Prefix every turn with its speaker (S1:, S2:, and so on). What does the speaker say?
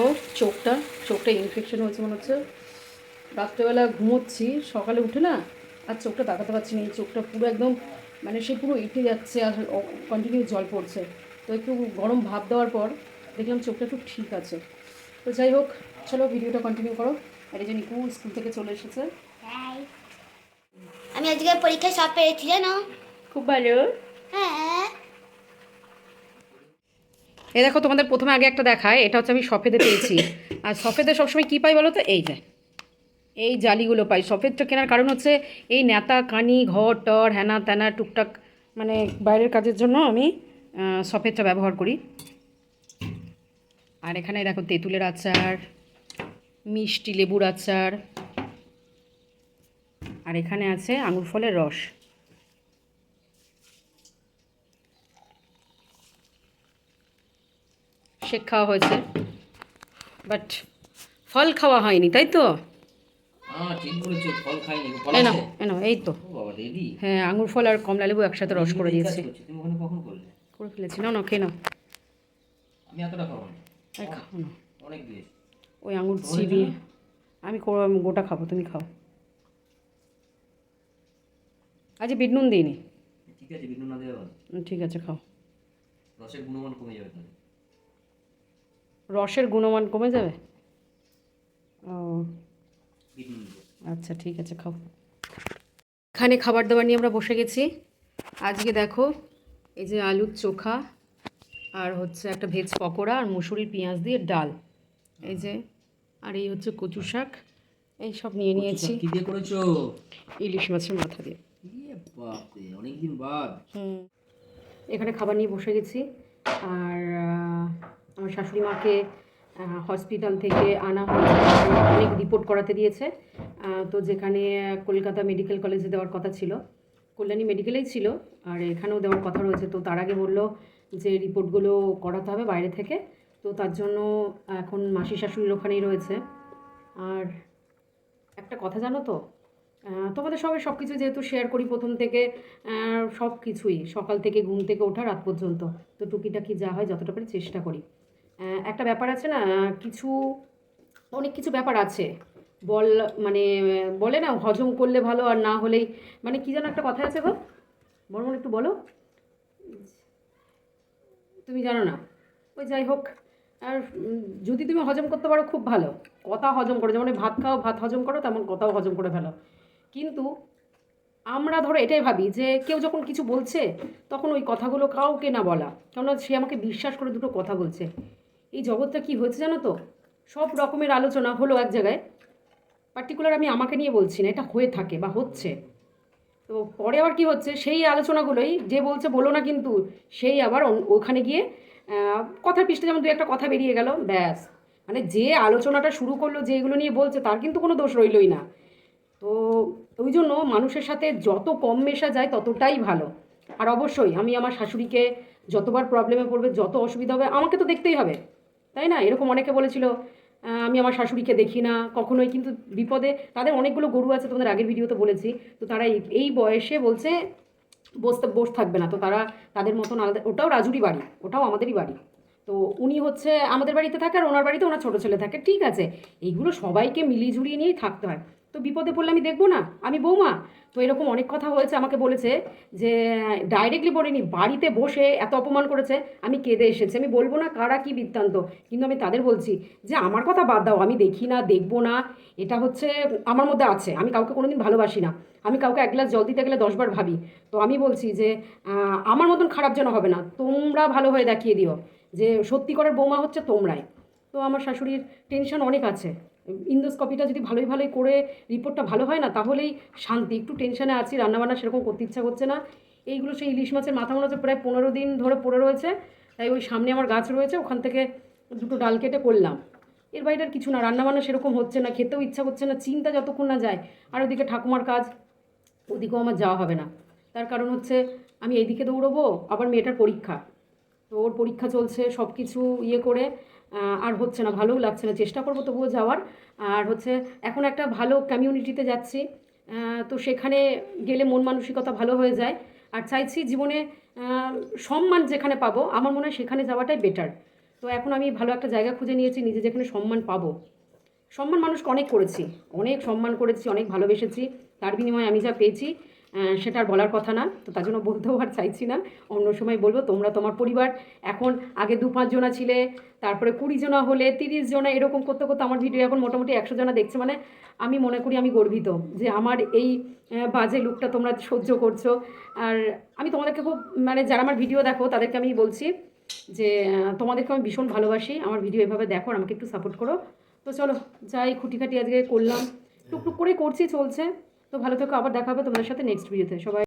S1: ও চোখটা চোখটা ইনফেকশন হয়েছে মনে হচ্ছে। রাত্রেবেলা ঘুমোচ্ছি সকালে উঠে না আর চোখটা তাকাতে পারছি না এই চোখটা পুরো একদম মানে সে পুরো এঁটে যাচ্ছে আর কন্টিনিউ জল পড়ছে। তো একটু গরম ভাব দেওয়ার পর দেখলাম চোখটা একটু ঠিক আছে। তো যাই হোক চলো ভিডিওটা কন্টিনিউ করো। আর এই যে নিকু স্কুল থেকে চলে এসেছে।
S2: আমি আজকে পরীক্ষায় সব পেরেছি জানো?
S1: খুব ভালো।
S2: হ্যাঁ।
S1: এই দেখো তোমাদের প্রথমে আগে একটা দেখায়, এটা হচ্ছে আমি সফেদে পেয়েছি। আর সফেদে সবসময় কী পাই বলো তো? এই যে, এই জালিগুলো পাই। সফেদটা কেনার কারণ হচ্ছে এই নেতা কানি, ঘর, টর হ্যানা ত্যানা টুকটাক মানে বাইরের কাজের জন্য আমি সফেদটা ব্যবহার করি। আর এখানে দেখো তেঁতুলের আচার, মিষ্টি লেবুর আচার। আর এখানে আছে আঙুর ফলের রস। শেক খাওয়া হয়েছে বাট ফল খাওয়া হয়নি তাই তো?
S3: হ্যাঁ
S1: এই তো। হ্যাঁ আঙুর ফল আর কমলা লেবু একসাথে রস করে দিয়েছি। করে ফেলেছি না না খেয়ে নাও।
S3: আমি এতটা খাব না।
S1: এই খাও না
S3: অনেক দিয়েছি
S1: ওই আঙুর চিবিয়ে আমি গোটা খাব তুমি খাও। আজ বিট নুন দিইনি?
S3: ঠিক আছে বিষ্ণু না দেওয়া
S1: ঠিক আছে খাও।
S3: রসের গুণমান কমে যাবে তাহলে।
S1: রসের গুণমান কমে যাবে? ও। আচ্ছা ঠিক আছে খাও। এখানে খাবার দাবার নিয়ে আমরা বসে গেছি। আজকে দেখো এই যে আলুর চোখা আর হচ্ছে একটা ভেজ পকোড়া আর মুসুরির পেঁয়াজ দিয়ে ডাল। এই যে আর এই হচ্ছে কচু শাক এই সব নিয়ে নিয়েছি।
S3: কি দিয়ে করেছ?
S1: ইলিশ মাছের মাথা দিয়ে।
S3: ইয়ে অনেকদিন বাদ।
S1: হুম। এখানে খাবার নিয়ে বসে গেছি আর আমার শাশুড়ি মাকে হসপিটাল থেকে আনা হয়েছে। অনেক রিপোর্ট করাতে দিয়েছে। তো যেখানে কলকাতা মেডিকেল কলেজে দেওয়ার কথা ছিল। কল্যাণী মেডিকেলেই ছিল, আর এখানেও দেওয়ার কথা রয়েছে। তো তার আগে বলল যে রিপোর্টগুলো করাতে হবে বাইরে থেকে। তো তার জন্য এখন মাসি শাশুড়ির ওখানেই রয়েছে। আর একটা কথা জানো তো তোমাদের সবাই সব কিছু যেহেতু শেয়ার করি প্রথম থেকে সব কিছুই সকাল থেকে ঘুম থেকে ওঠা রাত পর্যন্ত। তো টুকিটাকি যা হয় যতটা পারি চেষ্টা করি। একটা ব্যাপার আছে না কিছু, অনেক কিছু ব্যাপার আছে। বল মানে বলে না, হজম করলে ভালো আর না হলেই মানে কি যেন একটা কথা আছে গো? বর্মন একটু বলো। তুমি জানো না। ওই যাই হোক, আর যদি তুমি হজম করতে পারো খুব ভালো। কথা হজম করো, যেমন ভাত খাও, ভাত হজম করো, তেমন কথাও হজম করে ফেলো। কিন্তু আমরা ধরো এটাই ভাবি যে, কেউ যখন কিছু বলছে, তখন ওই কথাগুলো কাউকে না বলা। কেননা সে আমাকে বিশ্বাস করে দুটো কথা বলছে। এই জগৎটা কি হয়েছে জানো তো? সব রকমের আলোচনা হলো এক জায়গায়। পার্টিকুলার আমি আমাকে নিয়ে বলছি না, এটা হয়ে থাকে বা হচ্ছে। তো পরে আবার কি হচ্ছে? সেই আলোচনাগুলোই যে বলছে বলো না কিন্তু সেই আবার ওখানে গিয়ে কথার পৃষ্ঠে যেমন দু একটা কথা বেরিয়ে গেল, ব্যাস। মানে যে আলোচনাটা শুরু করল, যে এগুলো নিয়ে বলছে, তার কিন্তু কোনো দোষ রইলই না। তো ওই জন্য মানুষের সাথে যত কম মেশা যায়, ততটাই ভালো। আর অবশ্যই আমি আমার শাশুড়িকে যতবার প্রবলেমে পড়বে, যত অসুবিধা হবে, আমাকে তো দেখতেই হবে। তাই না? এরকম অনেকে বলেছিল আমি আমার শাশুড়িকে দেখি না। কখনোই কিন্তু বিপদে, তাদের অনেকগুলো গরু আছে তোমাদের আগের ভিডিওতে বলেছি, তো তারা এই- বয়সে বলছে, বসতে, বস থাকবে না। তো তারা, তাদের মতন আলাদা, ওটাও রাজুরই বাড়ি, ওটাও আমাদেরই বাড়ি। তো উনি হচ্ছে আমাদের বাড়িতে থাকে আর ওনার বাড়িতে ওনার ছোটো ছেলে থাকে, ঠিক আছে। এইগুলো সবাইকে মিলিয়ে ঝুলিয়ে নিয়েই থাকতে হয়। তো বিপদে পড়লে আমি দেখব না? আমি বৌমা। তো এরকম অনেক কথা হয়েছে, আমাকে বলেছে যে ডাইরেক্টলি বলিনি, বাড়িতে বসে এত অপমান করেছে, আমি কেঁদে এসেছি। আমি বলব না কারা কি বৃত্তান্ত, কিন্তু আমি তাদের বলছি যে, আমার কথা বাদ দাও, আমি দেখি না, দেখব না। এটা হচ্ছে, আমার মধ্যে আছে, আমি কাউকে কোনোদিন ভালোবাসি না। আমি কাউকে এক গ্লাস জল দিতে গেলে দশবার ভাবি। তো আমি বলছি যে আমার মতন খারাপ যেন হবে না, তোমরা ভালো হয়ে দেখিয়ে দিও যে, সত্যিকারের বৌমা হচ্ছে তোমরাই। তো আমার শাশুড়ির টেনশন অনেক আছে। ইন্ডোস্কপিটা যদি ভালোই ভালোই করে রিপোর্টটা ভালো হয় না, তাহলেই শান্তি। একটু টেনশনে আছি, রান্নাবান্না সেরকম করতে ইচ্ছা করছে না। এইগুলো সেই ইলিশ মাছের মাথা মনে হচ্ছে প্রায় পনেরো দিন ধরে পড়ে রয়েছে, তাই ওই সামনে আমার গাছ রয়েছে, ওখান থেকে দুটো ডাল কেটে করলাম। এর বাইরে আর কিছু না, রান্নাবান্না সেরকম হচ্ছে না, খেতেও ইচ্ছা করছে না, চিন্তা যতক্ষণ না যায়। আর ওদিকে ঠাকুমার কাজ, ওদিকেও আমার যাওয়া হবে না। তার কারণ হচ্ছে আমি এইদিকে দৌড়বো, আবার মেয়েটার পরীক্ষা। তো ওর পরীক্ষা চলছে সব কিছু ইয়ে করে আর হচ্ছে না, ভালোও লাগছে না, চেষ্টা করব তবুও যাওয়ার। আর হচ্ছে এখন একটা ভালো কমিউনিটিতে যাচ্ছি তো সেখানে গেলে মন মানসিকতা ভালো হয়ে যায়। আর চাইছি জীবনে সম্মান যেখানে পাবো, আমার মনে হয় সেখানে যাওয়াটাই বেটার তো এখন আমি ভালো একটা জায়গা খুঁজে নিয়েছি, নিজে যেখানে সম্মান পাবো। সম্মান মানুষকে অনেক করেছি, অনেক সম্মান করেছি, অনেক ভালোবেসেছি। তার বিনিময়ে আমি যা পেয়েছি সেটা আর বলার কথা না, তো তার জন্য বলতেও আর চাইছি না। অন্য সময় বলব, তোমরা তোমার পরিবার, এখন আগে দু পাঁচ জনা ছিলে, তারপরে কুড়ি জনা হলে, তিরিশ জনা এরকম করতে করতে আমার ভিডিও এখন মোটামুটি একশো জনা দেখছে। মানে আমি মনে করি আমি গর্বিত যে আমার এই বাজে লুকটা তোমরা সহ্য করছ। আর আমি তোমাদেরকে খুব মানে যারা আমার ভিডিও দেখো, তাদেরকে আমি বলছি যে তোমাদেরকে আমি ভীষণ ভালোবাসি। আমার ভিডিও এভাবে দেখো আর আমাকে একটু সাপোর্ট করো। তো চলো, যাই খুঁটিখাটি আজকে করলাম। টুকটুক করে করছি, চলছে। তো ভালো থেকো আবার দেখা হবে তোমাদের সাথে নেক্সট ভিডিওতে সবাই